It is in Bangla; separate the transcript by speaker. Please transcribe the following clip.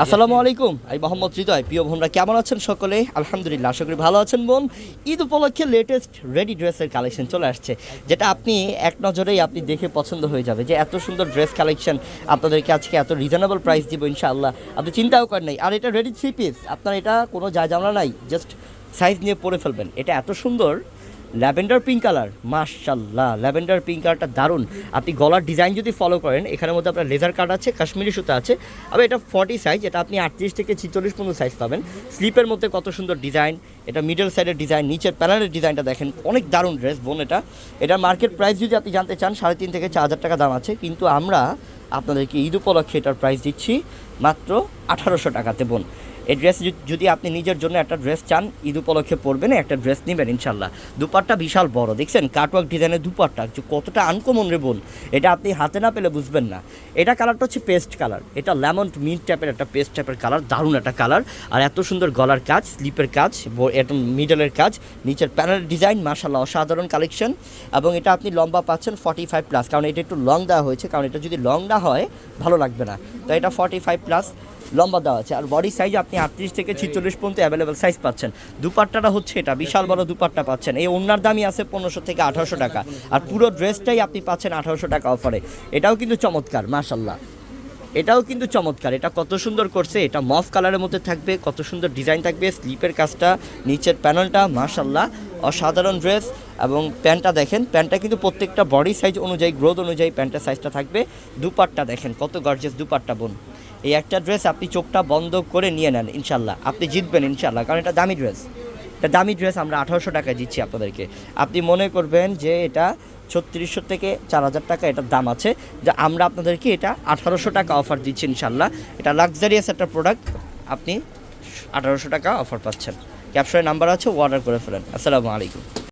Speaker 1: আসসালামু আলাইকুম। আমি মোহাম্মদ হৃদয়। প্রিয় বোনরা কেমন আছেন সকলে? আলহামদুলিল্লাহ আশা করি ভালো আছেন বোন। ঈদ উপলক্ষে লেটেস্ট রেডি ড্রেসের কালেকশন চলে আসছে যেটা আপনি এক নজরেই আপনি দেখে পছন্দ হয়ে যাবে যে এত সুন্দর ড্রেস কালেকশন আপনাদেরকে আজকে এত রিজনেবল প্রাইস দিব ইনশাআল্লাহ। আপনি চিন্তাও করেন নাই আর এটা রেডি থ্রি পিস আপনার এটা কোনো যা জামলা নাই জাস্ট সাইজ নিয়ে পরে ফেলবেন। এটা এত সুন্দর ল্যাভেন্ডার পিঙ্ক কালার মাশাল্লাহ ল্যাভেন্ডার পিঙ্ক কালারটা দারুণ। আপনি গলার ডিজাইন যদি ফলো করেন এখানের মধ্যে আপনার লেজার কাট আছে, কাশ্মীরি সুতা আছে, আবার এটা ফর্টি সাইজ এটা আপনি আটত্রিশ থেকে ছিচল্লিশ পর্যন্ত সাইজ পাবেন। স্লিপের মধ্যে কত সুন্দর ডিজাইন, এটা মিডল সাইডের ডিজাইন, নিচের প্যানেলের ডিজাইনটা দেখেন, অনেক দারুণ ড্রেস বোন এটা। এটার মার্কেট প্রাইস যদি আপনি জানতে চান, সাড়ে তিন থেকে চার হাজার টাকা দাম আছে, কিন্তু আমরা আপনাদেরকে ঈদ উপলক্ষে এটার প্রাইস দিচ্ছি মাত্র আঠারোশো টাকাতে, বোন। এই ড্রেস যদি আপনি নিজের জন্য একটা ড্রেস চান, ঈদ উপলক্ষে পরবেন, একটা ড্রেস নেবেন ইনশাল্লাহ দুপাট্টা বিশাল বড়, দেখছেন? কাটওয়ার্ক ডিজাইনের দুপাট্টা, যে কতটা আনকমন রে বোন। এটা আপনি হাতে না পেলে বুঝবেন না। এটা কালারটা হচ্ছে পেস্ট কালার এটা লেমন মিন্ট টাইপের একটা পেস্ট টাইপের কালার দারুণ একটা কালার আর এত সুন্দর গলার কাজ স্লিপের কাজ এটা মিডলের কাজ, নিচের প্যানেলের ডিজাইন মাশাল্লাহ অসাধারণ কালেকশন এবং এটা আপনি লম্বা পাচ্ছেন ফর্টি ফাইভ প্লাস কারণ এটা একটু লং দেওয়া হয়েছে। কারণ এটা যদি লং না হয়, ভালো লাগবে না। তো এটা ফর্টি ফাইভ প্লাস লম্বা দেওয়া আছে। আর বডি সাইজ আপনি আটত্রিশ থেকে ছিচল্লিশ পর্যন্ত অ্যাভেলেবেল সাইজ পাচ্ছেন। দুপাট্টাটা হচ্ছে এটা বিশাল বড় দুপাট্টা পাচ্ছেন। এই ওনার দামই আছে পনেরোশো থেকে আঠারোশো টাকা। আর পুরো ড্রেসটাই আপনি পাচ্ছেন আঠারোশো টাকা অফারে এটাও কিন্তু চমৎকার মাশাল্লাহ এটাও কিন্তু চমৎকার। এটা কত সুন্দর করছে এটা মফ কালারের মধ্যে থাকবে কত সুন্দর ডিজাইন থাকবে স্লিপের কাজটা নিচের প্যানেলটা মাশাল্লাহ অসাধারণ ড্রেস এবং প্যান্টটা দেখেন প্যান্টটা কিন্তু প্রত্যেকটা বডি সাইজ অনুযায়ী গ্রোথ অনুযায়ী প্যান্টের সাইজটা থাকবে। দুপাট্টা দেখেন কত গর্জেস দুপাট্টা বোন। এই একটা ড্রেস আপনি চোখটা বন্ধ করে নিয়ে নেন, ইনশাল্লাহ। আপনি জিতবেন, ইনশাল্লাহ, কারণ এটা দামি ড্রেস এটা দামি ড্রেস আমরা আঠারোশো টাকায় দিচ্ছি আপনাদেরকে। আপনি মনে করবেন যে এটা ছত্রিশশো থেকে চার হাজার টাকা এটার দাম আছে। যা আমরা আপনাদেরকে এটা আঠারোশো টাকা অফার দিচ্ছি, ইনশাল্লাহ। এটা লাক্সারিয়াস একটা প্রোডাক্ট আপনি আঠারোশো টাকা অফার পাচ্ছেন। ক্যাপশনের নাম্বার আছে অর্ডার করে ফেলেন। আসসালামু আলাইকুম।